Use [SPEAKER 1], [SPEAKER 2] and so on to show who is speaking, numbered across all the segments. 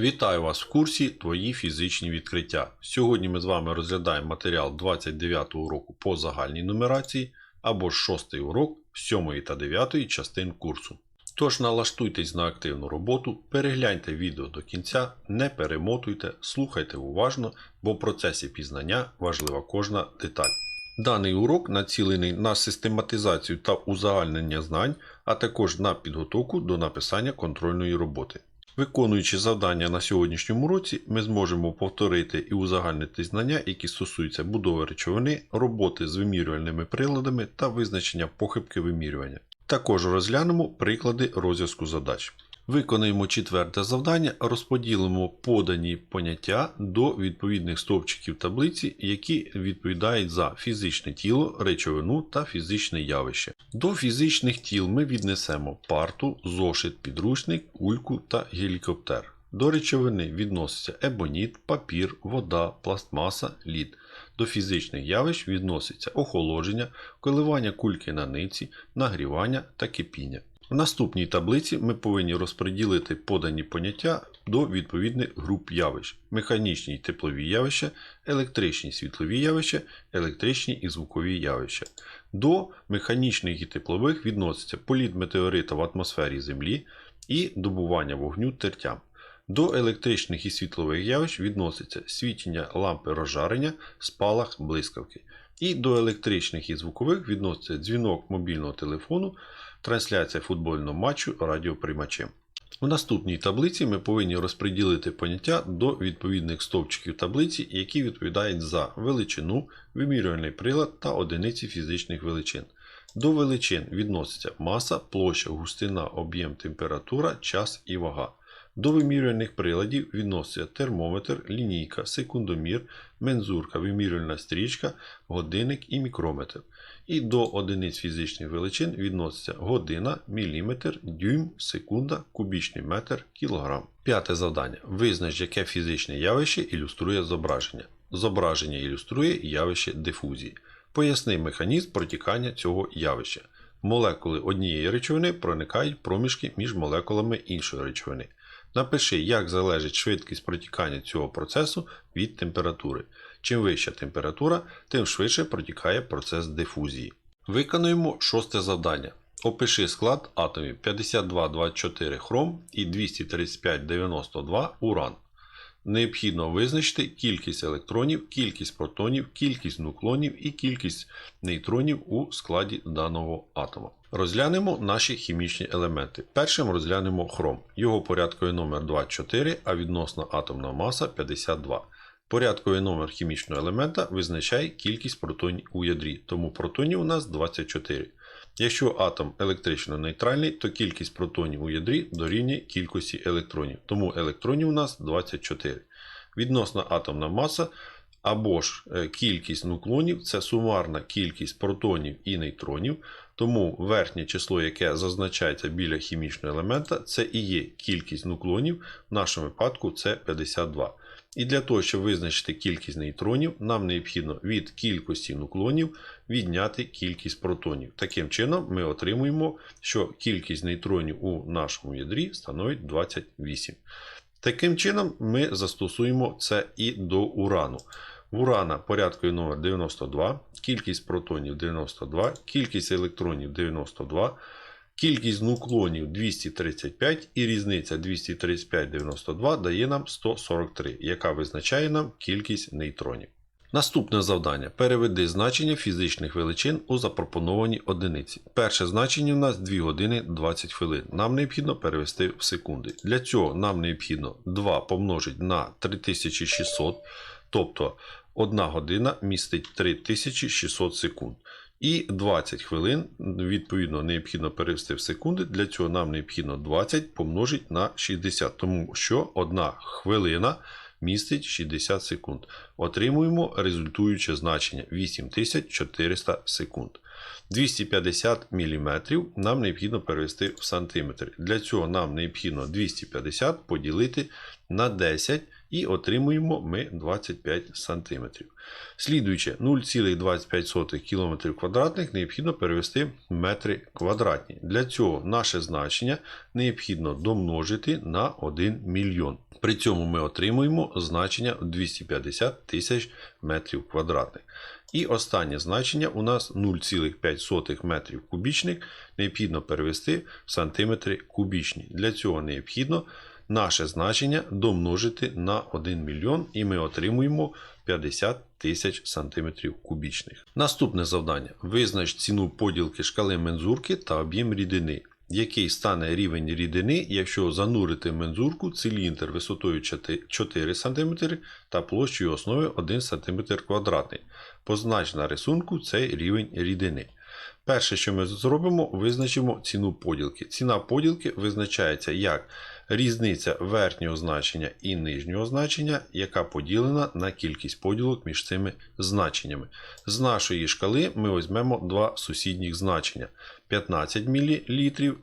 [SPEAKER 1] Вітаю вас в курсі Твої фізичні відкриття. Сьогодні ми з вами розглядаємо матеріал 29 уроку по загальній нумерації або 6 урок 7 та 9 частин курсу. Тож налаштуйтесь на активну роботу, перегляньте відео до кінця, не перемотуйте, слухайте уважно, бо в процесі пізнання важлива кожна деталь. Даний урок націлений на систематизацію та узагальнення знань, а також на підготовку до написання контрольної роботи. Виконуючи завдання на сьогоднішньому році, ми зможемо повторити і узагальнити знання, які стосуються будови речовини, роботи з вимірювальними приладами та визначення похибки вимірювання. Також розглянемо приклади розв'язку задач. Виконаємо четверте завдання, розподілимо подані поняття до відповідних стовпчиків таблиці, які відповідають за фізичне тіло, речовину та фізичне явище. До фізичних тіл ми віднесемо парту, зошит, підручник, ульку та гелікоптер. До речовини відноситься ебоніт, папір, вода, пластмаса, лід. До фізичних явищ відноситься охолодження, коливання кульки на ниці, нагрівання та кипіння. В наступній таблиці ми повинні розподілити подані поняття до відповідних груп явищ: механічні і теплові явища, електричні і світлові явища, електричні і звукові явища. До механічних і теплових відноситься політ метеорита в атмосфері Землі і добування вогню тертям. До електричних і світлових явищ відноситься світіння лампи розжарення, спалах блискавки. І до електричних і звукових відноситься дзвінок мобільного телефону, трансляція футбольного матчу радіоприймачем. У наступній таблиці ми повинні розподілити поняття до відповідних стовпчиків таблиці, які відповідають за величину, вимірювальний прилад та одиниці фізичних величин. До величин відноситься маса, площа, густина, об'єм, температура, час і вага. До вимірювальних приладів відносяться термометр, лінійка, секундомір, мензурка, вимірювальна стрічка, годинник і мікрометр. І до одиниць фізичних величин відносяться година, міліметр, дюйм, секунда, кубічний метр, кілограм. П'яте завдання. Визнач, яке фізичне явище ілюструє зображення. Зображення ілюструє явище дифузії. Поясни механізм протікання цього явища. Молекули однієї речовини проникають проміжки між молекулами іншої речовини. Напиши, як залежить швидкість протікання цього процесу від температури. Чим вища температура, тим швидше протікає процес дифузії. Виконуємо шосте завдання. Опиши склад атомів 5224 хром і 23592 уран. Необхідно визначити кількість електронів, кількість протонів, кількість нуклонів і кількість нейтронів у складі даного атома. Розглянемо наші хімічні елементи. Першим розглянемо хром. Його порядковий номер 24, а відносна атомна маса 52. Порядковий номер хімічного елемента визначає кількість протонів у ядрі, тому протонів у нас 24. Якщо атом електрично нейтральний, то кількість протонів у ядрі дорівнює кількості електронів, тому електронів у нас 24. Відносна атомна маса або ж е, кількість нуклонів це сумарна кількість протонів і нейтронів, тому верхнє число, яке зазначається біля хімічного елемента, це і є кількість нуклонів, в нашому випадку це 52. І для того, щоб визначити кількість нейтронів, нам необхідно від кількості нуклонів відняти кількість протонів. Таким чином, ми отримуємо, що кількість нейтронів у нашому ядрі становить 28. Таким чином, ми застосуємо це і до урану. В урана порядковий номер 92, кількість протонів 92, кількість електронів 92, кількість нуклонів 235 і різниця 235-92 дає нам 143, яка визначає нам кількість нейтронів. Наступне завдання. Переведи значення фізичних величин у запропоновані одиниці. Перше значення у нас 2 години 20 хвилин. Нам необхідно перевести в секунди. Для цього нам необхідно 2 помножити на 3600, тобто 1 година містить 3600 секунд. І 20 хвилин, відповідно, необхідно перевести в секунди. Для цього нам необхідно 20 помножити на 60, тому що 1 хвилина містить 60 секунд. Отримуємо результуюче значення 8400 секунд. 250 мм нам необхідно перевести в сантиметри. Для цього нам необхідно 250 поділити на 10 і отримуємо ми 25 см. Слідуючи 0,25 км квадратних необхідно перевести в метри квадратні. Для цього наше значення необхідно домножити на 1 мільйон. При цьому ми отримуємо значення 250 тисяч метрів квадратних. І останнє значення у нас 0,5 метрів кубічних необхідно перевести в сантиметри кубічні. Для цього необхідно наше значення домножити на 1 мільйон і ми отримуємо 50 тисяч сантиметрів кубічних. Наступне завдання. Визнач ціну поділки шкали мензурки та об'єм рідини. Який стане рівень рідини, якщо занурити мензурку циліндр висотою 4 см та площею основи 1 см квадратний. Познач на рисунку цей рівень рідини. Перше, що ми зробимо, визначимо ціну поділки. Ціна поділки визначається як різниця верхнього значення і нижнього значення, яка поділена на кількість поділок між цими значеннями. З нашої шкали ми візьмемо два сусідніх значення 15 мл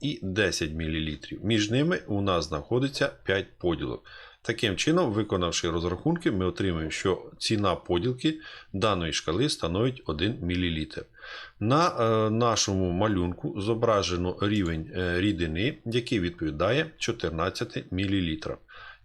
[SPEAKER 1] і 10 мл. Між ними у нас знаходиться 5 поділок. Таким чином, виконавши розрахунки, ми отримаємо, що ціна поділки даної шкали становить 1 мл. На е, нашому малюнку зображено рівень е, рідини, який відповідає 14 мл.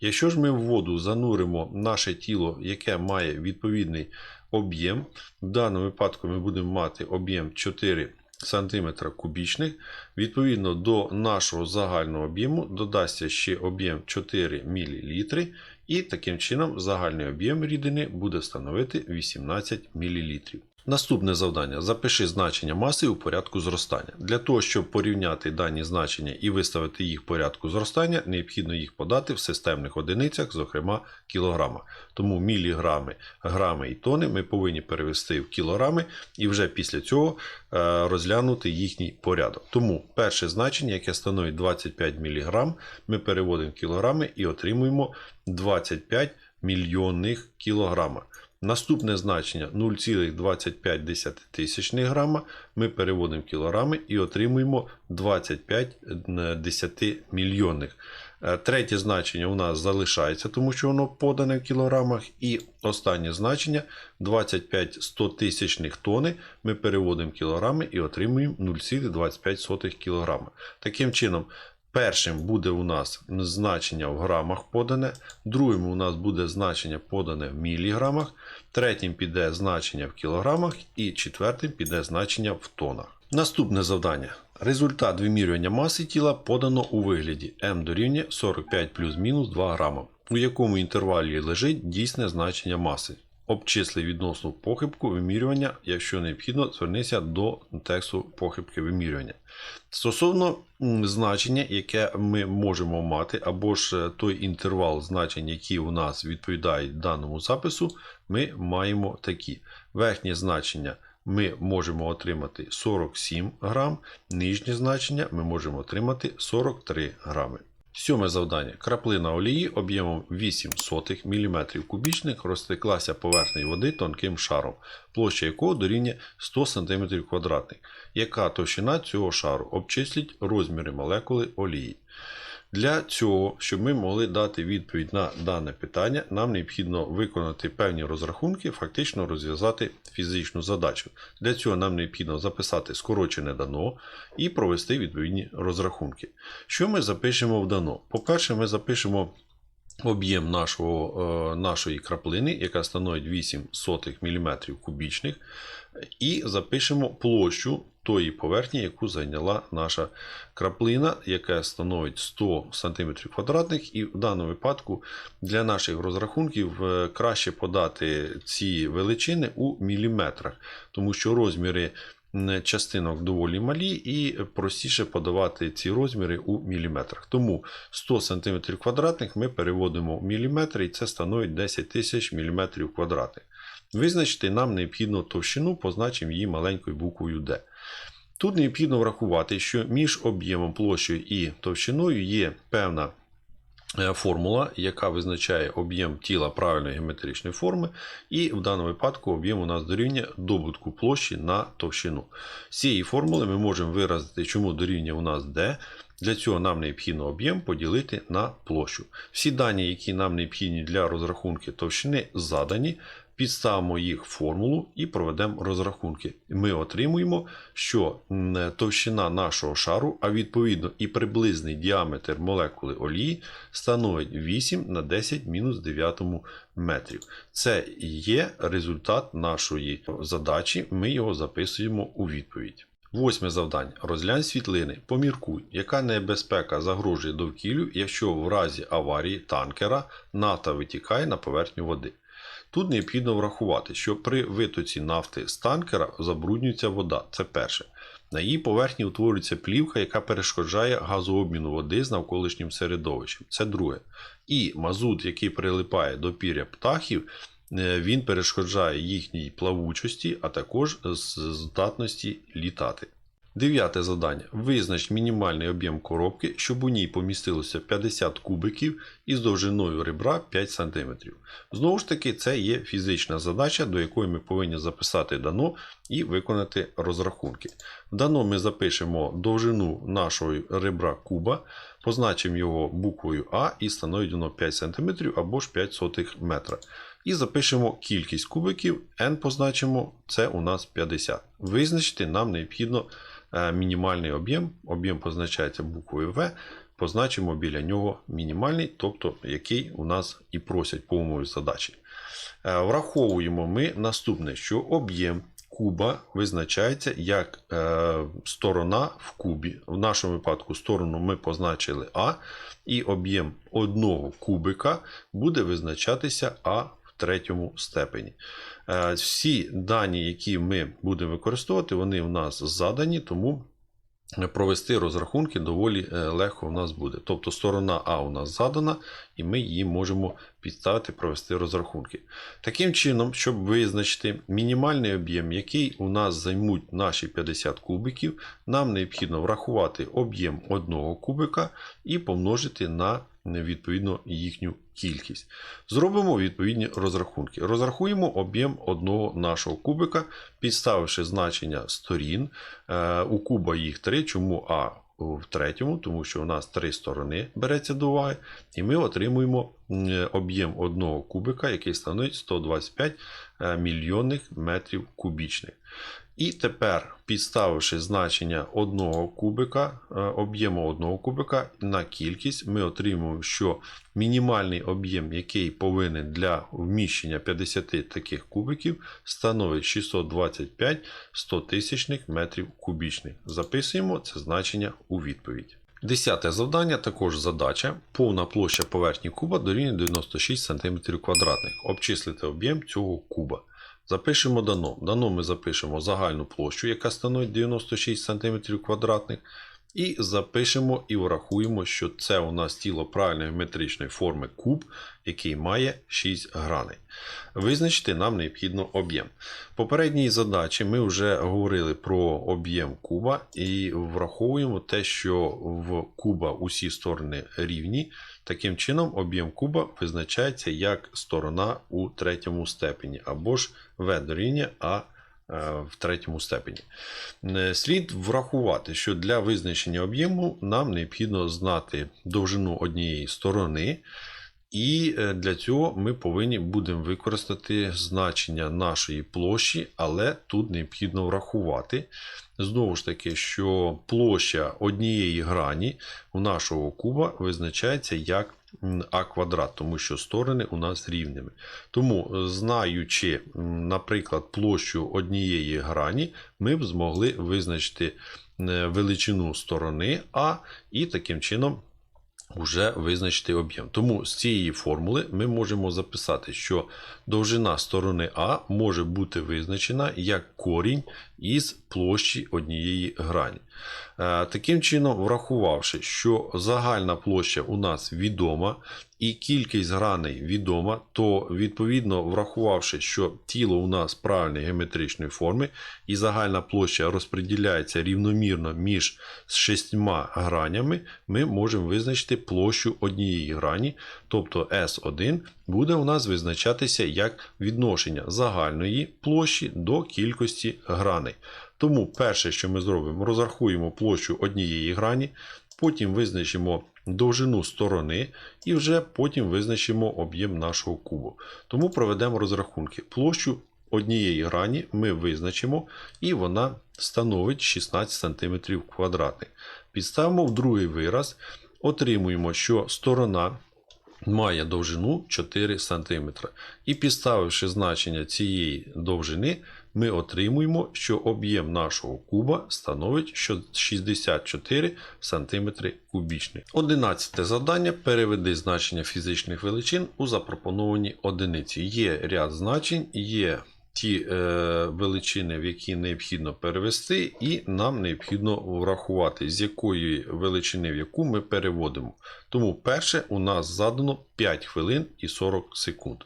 [SPEAKER 1] Якщо ж ми в воду зануримо наше тіло, яке має відповідний об'єм, в даному випадку ми будемо мати об'єм 4 см кубічних, відповідно до нашого загального об'єму додасться ще об'єм 4 мл, і таким чином загальний об'єм рідини буде становити 18 мл. Наступне завдання. Запиши значення маси у порядку зростання. Для того, щоб порівняти дані значення і виставити їх в порядку зростання, необхідно їх подати в системних одиницях, зокрема кілограмах. Тому міліграми, грами і тони ми повинні перевести в кілограми і вже після цього е, розглянути їхній порядок. Тому перше значення, яке становить 25 мг, ми переводимо в кілограми і отримуємо 25 мільйонних кілограма. Наступне значення 0,25 тисячних грама ми переводимо в кілограми і отримуємо 25 десятимільйонних. Е, Третє значення у нас залишається, тому що воно подане в кілограмах. І останнє значення 25 стотисячних тони ми переводимо в кілограми і отримуємо 0,25 кг. Таким чином, Першим буде у нас значення в грамах подане, другим у нас буде значення подане в міліграмах, третім піде значення в кілограмах і четвертим піде значення в тонах. Наступне завдання. Результат вимірювання маси тіла подано у вигляді М дорівнює 45 плюс-мінус 2 грама, у якому інтервалі лежить дійсне значення маси. Обчисли відносну похибку вимірювання, якщо необхідно, звернися до тексту похибки вимірювання. Стосовно значення, яке ми можемо мати, або ж той інтервал значень, які у нас відповідають даному запису, ми маємо такі. Верхнє значення ми можемо отримати 47 грам, нижнє значення ми можемо отримати 43 грами. Сьоме завдання. Краплина олії об'ємом 8 сотих мм кубічних розтеклася поверхнею води тонким шаром, площа якого дорівнює 100 см. Яка товщина цього шару? Обчисліть розміри молекули олії. Для цього, щоб ми могли дати відповідь на дане питання, нам необхідно виконати певні розрахунки, фактично розв'язати фізичну задачу. Для цього нам необхідно записати скорочене дано і провести відповідні розрахунки. Що ми запишемо в дано? По-перше, ми запишемо об'єм нашого, нашої краплини, яка становить 8 сотих мм кубічних, і запишемо площу тої поверхні, яку зайняла наша краплина, яка становить 100 см квадратних. І в даному випадку для наших розрахунків е, краще подати ці величини у міліметрах, тому що розміри частинок доволі малі, і простіше подавати ці розміри у міліметрах. Тому 100 см квадратних ми переводимо в міліметри, і це становить 10 тисяч мм квадратних. Визначити нам необхідно товщину, позначимо її маленькою буквою D. Тут необхідно врахувати, що між об'ємом площею і товщиною є певна е, формула, яка визначає об'єм тіла правильної геометричної форми, і в даному випадку об'єм у нас дорівнює добутку площі на товщину. З цієї формули ми можемо виразити, чому дорівнює у нас d. Для цього нам необхідно об'єм поділити на площу. Всі дані, які нам необхідні для розрахунки товщини, задані. Підставимо їх в формулу і проведемо розрахунки. Ми отримуємо, що товщина нашого шару, а відповідно і приблизний діаметр молекули олії становить 8 на 10 мінус 9 метрів. Це є результат нашої задачі. Ми його записуємо у відповідь. Восьме завдання. Розглянь світлини. Поміркуй, яка небезпека загрожує довкіллю, якщо в разі аварії танкера нафта витікає на поверхню води. Тут необхідно врахувати, що при витоці нафти з танкера забруднюється вода. Це перше. На її поверхні утворюється плівка, яка перешкоджає газообміну води з навколишнім середовищем. Це друге. І мазут, який прилипає до піря птахів, е, він перешкоджає їхній плавучості, а також здатності літати. Дев'яте завдання. Визнач мінімальний об'єм коробки, щоб у ній помістилося 50 кубиків із довжиною ребра 5 см. Знову ж таки, це є фізична задача, до якої ми повинні записати дано і виконати розрахунки. В дано ми запишемо довжину нашого ребра куба, позначимо його буквою А і становить воно 5 см або ж 5 сотих метра. І запишемо кількість кубиків, n позначимо, це у нас 50. Визначити нам необхідно е, мінімальний об'єм. Об'єм позначається буквою В. Позначимо біля нього мінімальний, тобто який у нас і просять по умові задачі. Е, Враховуємо ми наступне, що об'єм куба визначається як е, сторона в кубі. В нашому випадку сторону ми позначили А, і об'єм одного кубика буде визначатися А третьому степені. Е, Всі дані, які ми будемо використовувати, вони у нас задані, тому провести розрахунки доволі е, легко у нас буде. Тобто сторона А у нас задана, і ми її можемо підставити, провести розрахунки. Таким чином, щоб визначити мінімальний об'єм, який у нас займуть наші 50 кубиків, нам необхідно врахувати об'єм одного кубика і помножити на відповідно їхню кількість. Зробимо відповідні розрахунки. Розрахуємо об'єм одного нашого кубика, підставивши значення сторін. Е, У куба їх 3, чому А в третьому, тому що у нас три сторони береться до уваги, і ми отримуємо об'єм одного кубика, який становить 125 е, мільйонних метрів кубічних. І тепер, підставивши значення одного кубика, е, об'єму одного кубика на кількість, ми отримуємо, що мінімальний об'єм, який повинен для вміщення 50 таких кубиків, становить 625 100 тисячних метрів кубічних. Записуємо це значення у відповідь. Десяте завдання, також задача. Повна площа поверхні куба дорівнює 96 см квадратних. Обчислити об'єм цього куба. Запишемо дано. Дано ми запишемо загальну площу, яка становить 96 см квадратних. І запишемо і врахуємо, що це у нас тіло правильної геометричної форми куб, який має 6 граней. Визначити нам необхідно об'єм. В попередній задачі ми вже говорили про об'єм куба і враховуємо те, що в куба усі сторони рівні. Таким чином, об'єм куба визначається як сторона у третьому степені, або ж В дорівнює А е, в третьому степені. Е, Слід врахувати, що для визначення об'єму нам необхідно знати довжину однієї сторони. І е, для цього ми повинні будемо використати значення нашої площі, але тут необхідно врахувати. Знову ж таки, що площа однієї грані у нашого куба визначається як а квадрат, тому що сторони у нас рівними. Тому, е, знаючи, наприклад, площу однієї грані, ми б змогли визначити е, величину сторони А і таким чином вже визначити об'єм. Тому з цієї формули ми можемо записати, що довжина сторони А може бути визначена як корінь із площі однієї грані. Е, Таким чином, врахувавши, що загальна площа у нас відома і кількість граней відома, то відповідно врахувавши, що тіло у нас правильної геометричної форми і загальна площа розподіляється рівномірно між шістьма гранями, ми можемо визначити площу однієї грані, тобто S1 буде у нас визначатися як відношення загальної площі до кількості граней. Тому перше, що ми зробимо, розрахуємо площу однієї грані, потім визначимо довжину сторони і вже потім визначимо об'єм нашого кубу. Тому проведемо розрахунки. Площу однієї грані ми визначимо, і вона становить 16 см квадратних. Підставимо в другий вираз, отримуємо, що сторона має довжину 4 см. І підставивши значення цієї довжини, ми отримуємо, що об'єм нашого куба становить 64 см кубічний. Одинадцяте завдання. Переведи значення фізичних величин у запропоновані одиниці. Є ряд значень, є ті е, величини, в які необхідно перевести, і нам необхідно врахувати, з якої величини в яку ми переводимо. Тому перше у нас задано 5 хвилин і 40 секунд.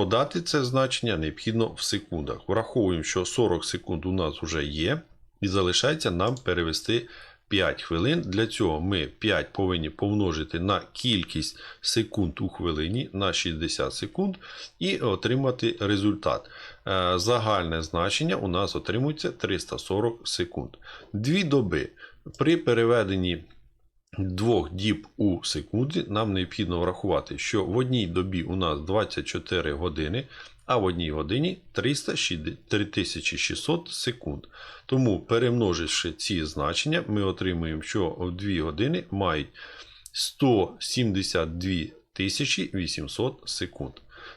[SPEAKER 1] Подати це значення необхідно в секундах. Враховуємо, що 40 секунд у нас вже є, і залишається нам перевести 5 хвилин. Для цього ми 5 повинні помножити на кількість секунд у хвилині на 60 секунд і отримати результат. Е, Загальне значення у нас отримується 340 секунд. Дві доби при переведенні двох діб у секунді нам необхідно врахувати, що в одній добі у нас 24 години, а в одній годині 360 3600 секунд. Тому, перемноживши ці значення, ми отримуємо, що в 2 години мають 172 800 секунд.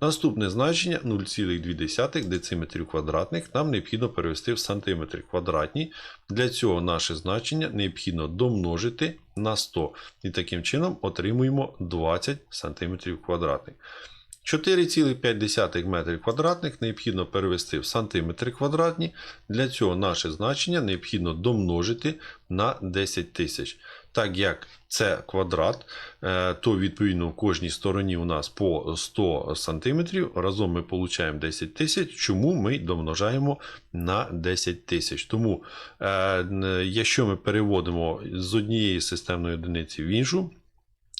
[SPEAKER 1] Наступне значення 0,2 дециметрів квадратних нам необхідно перевести в сантиметри квадратні. Для цього наше значення необхідно домножити на 100. І таким чином отримуємо 20 см квадратних. 4,5 метрів квадратних необхідно перевести в сантиметри квадратні. Для цього наше значення необхідно домножити на 10 тисяч. Так як це квадрат, е, то відповідно в кожній стороні у нас по 100 см. Разом ми отримуємо 10 тисяч. Чому ми домножаємо на 10 тисяч? Тому, е, якщо ми переводимо з однієї системної одиниці в іншу,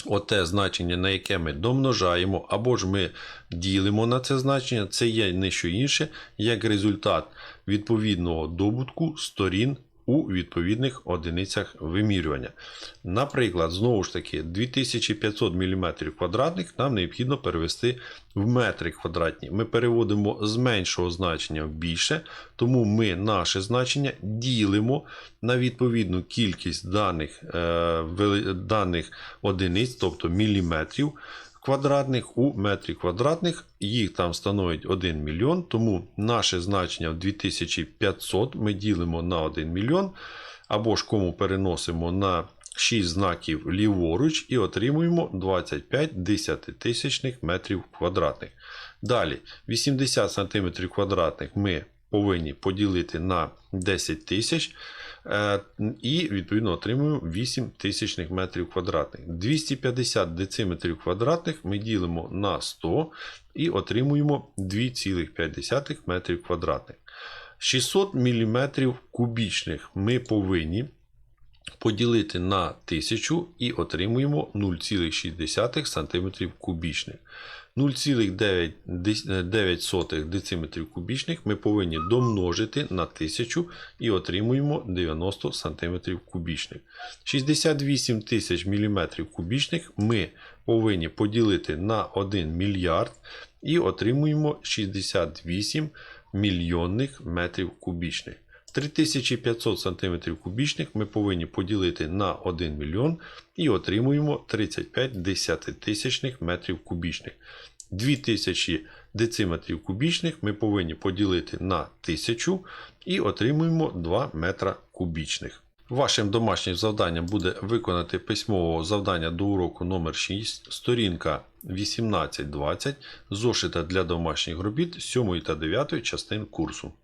[SPEAKER 1] Оте значення, на яке ми домножаємо, або ж ми ділимо на це значення, це є не що інше, як результат відповідного добутку сторін у відповідних одиницях вимірювання. Наприклад, знову ж таки, 2500 мм квадратних нам необхідно перевести в метри квадратні. Ми переводимо з меншого значення в більше, тому ми наше значення ділимо на відповідну кількість даних, е, даних одиниць, тобто міліметрів квадратних у метрі квадратних. Їх там становить 1 мільйон, тому наше значення в 2500 ми ділимо на 1 мільйон, або ж кому переносимо на 6 знаків ліворуч і отримуємо 25 десятитисячних метрів квадратних. Далі 80 см квадратних ми повинні поділити на 10 тисяч. Е, І відповідно отримуємо 8 тисячних метрів квадратних. 250 дециметрів квадратних ми ділимо на 100 і отримуємо 2,5 метрів квадратних. 600 мм кубічних ми повинні поділити на 1000 і отримуємо 0,6 см кубічних. 0,9 дециметрів кубічних ми повинні домножити на 1000 і отримуємо 90 см кубічних. 68 тисяч мм кубічних ми повинні поділити на 1 мільярд і отримуємо 68 мільйонних метрів кубічних. 3500 см кубічних ми повинні поділити на 1 мільйон і отримуємо 35 десятитисячних метрів кубічних. 2000 дециметрів кубічних ми повинні поділити на 1000 і отримуємо 2 метра кубічних. Вашим домашнім завданням буде виконати письмове завдання до уроку номер 6 сторінка 18-20 зошита для домашніх робіт 7 та 9 частин курсу.